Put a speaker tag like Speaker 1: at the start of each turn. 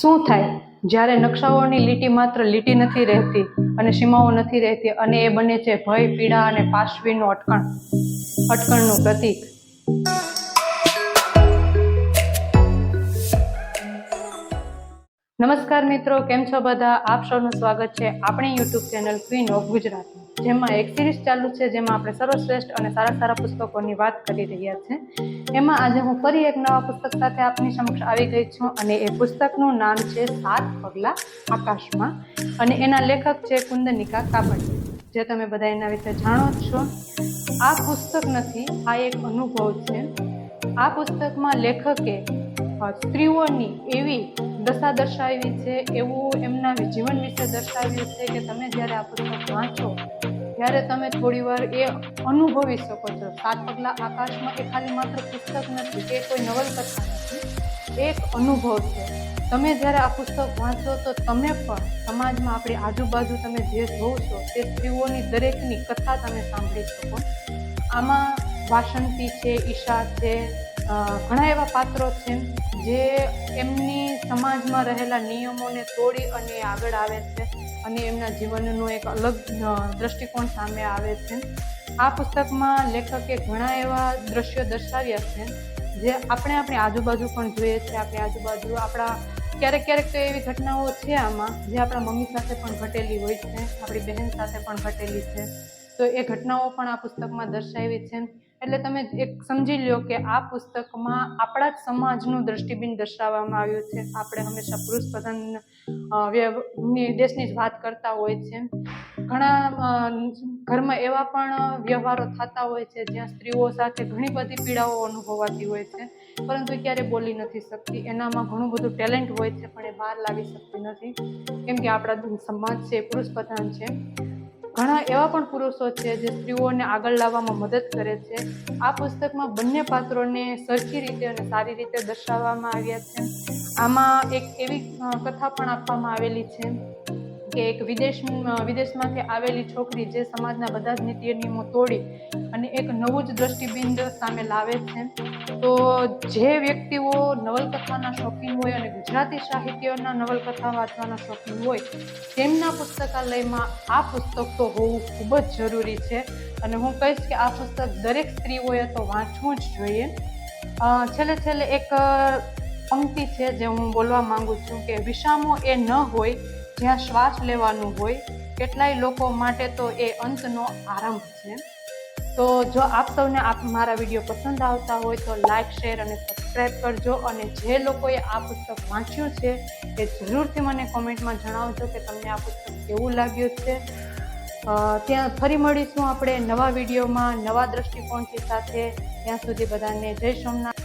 Speaker 1: શું થાય? જ્યારે નકશાઓની લીટી માત્ર લીટી નથી રહેતી અને સીમાઓ નથી રહેતી અને એ બને છે ભય, પીડા અને પાશવીનું અટકણ. અટકણનું પ્રતીક. નમસ્કાર મિત્રો, કેમ છો બધા? આપ સૌનું સ્વાગત છે આપણી YouTube channel queen of Gujarat જેમાં એક સિરીઝ ચાલુ છે જેમાં આપણે સર્વશ્રેષ્ઠ અને સારા સારા પુસ્તકોની વાત કરી રહ્યા છે. એમાં આજે હું ફરી એક નવા પુસ્તક સાથે આપની સમક્ષ આવી ગઈ છું અને એ પુસ્તકનું નામ છે સાત પગલા આકાશમાં અને એના લેખક છે કુંદનિકા કાપડ. જે તમે બધા એના વિશે જાણો જ છો. આ પુસ્તક નથી, આ એક અનુભવ છે. આ પુસ્તકમાં લેખકે સ્ત્રીઓની એવી દશા દર્શાવી છે, એવું એમના જીવન વિશે દર્શાવ્યું છે કે તમે જ્યારે આ પુસ્તક વાંચો, ત્યારે તમે થોડીવાર એ અનુભવી શકો છો. સાત પગલા આકાશમાં એ ખાલી માત્ર પુસ્તક નથી, એ કોઈ નવલકથા નથી, એક અનુભવ છે. તમે જ્યારે આ પુસ્તક વાંચો તો તમે પણ સમાજમાં આપણી આજુબાજુ તમે જે જોવ છો, તે સ્ત્રીઓની દરેકની કથા તમે સાંભળી શકો. આમાં વાસંતી છે, ઈશા છે ઘણા એવા પાત્રો છે જે એમની સમાજમાં રહેલા નિયમોને તોડી અને આગળ આવે છે અને એમના જીવનનો એક અલગ દ્રષ્ટિકોણ સામે આવે છે. આ પુસ્તકમાં લેખકે ઘણા એવા દ્રશ્યો દર્શાવ્યા છે જે આપણે આપણી આજુબાજુ પણ જોઈએ છે. આપણી આજુબાજુ આપણા ક્યારેક ક્યારેક તો એવી ઘટનાઓ છે આમાં જે આપણા મમ્મી સાથે પણ ઘટેલી હોય છે, આપણી બહેન સાથે પણ ઘટેલી છે. તો એ ઘટનાઓ પણ આ પુસ્તકમાં દર્શાવી છે. એટલે તમે એક સમજી લ્યો કે આ પુસ્તકમાં આપણા જ સમાજનું દ્રષ્ટિબિંબ દર્શાવવામાં આવ્યું છે. આપણે હંમેશા પુરુષ પ્રધાન દેશની જ વાત કરતા હોય છે. ઘણા ઘરમાં એવા પણ વ્યવહારો થતા હોય છે જ્યાં સ્ત્રીઓ સાથે ઘણી બધી પીડાઓ અનુભવાતી હોય છે. પરંતુ ક્યારે બોલી નથી શકતી. એનામાં ઘણું બધું ટેલેન્ટ હોય છે, પણ એ બહાર લાવી શકતી નથી. કેમ કે આપણા સમાજ છે, પુરુષ પ્રધાન છે. ઘણા એવા પણ પુરુષો છે જે સ્ત્રીઓને આગળ લાવવામાં મદદ કરે છે. આ પુસ્તકમાં બંને પાત્રોને સરખી રીતે અને સારી રીતે દર્શાવવામાં આવ્યા છે. આમાં એક એવી કથા પણ આપવામાં આવેલી છે. કે એક વિદેશ વિદેશમાંથી આવેલી છોકરી જે સમાજના બધા જ નીતિ નિયમો તોડી અને એક નવું જ દ્રષ્ટિબિંદ સામે લાવે છે, તો જે વ્યક્તિઓ નવલકથાના શોખીન હોય અને ગુજરાતી સાહિત્યના નવલકથા વાંચવાના શોખીન હોય, તેમના પુસ્તકાલયમાં આ પુસ્તક તો હોવું ખૂબ જ જરૂરી છે. અને હું કહીશ કે આ પુસ્તક દરેક સ્ત્રીઓએ તો વાંચવું જ જોઈએ. છેલ્લે છેલ્લે એક પંક્તિ છે જે હું બોલવા માંગુ છું કે વિષામો એ ન હોય જ્યાં શ્વાસ લેવાનું હોય, કેટલાય લોકો માટે તો એ અંતનો આરંભ છે. તો જો આપ સૌને આપ મારા વીડિયો પસંદ આવતા હોય તો લાઇક શેર અને સબસ્ક્રાઈબ કરજો અને જે લોકોએ આ પુસ્તક વાંચ્યું છે એ જરૂરથી મને કોમેન્ટમાં જણાવજો કે તમને આ પુસ્તક કેવું લાગ્યું છે. ત્યાં ફરી મળીશું આપણે નવા વિડીયોમાં નવા દ્રષ્ટિકોણથી સાથે. ત્યાં સુધી બધાને જય સોમનાથ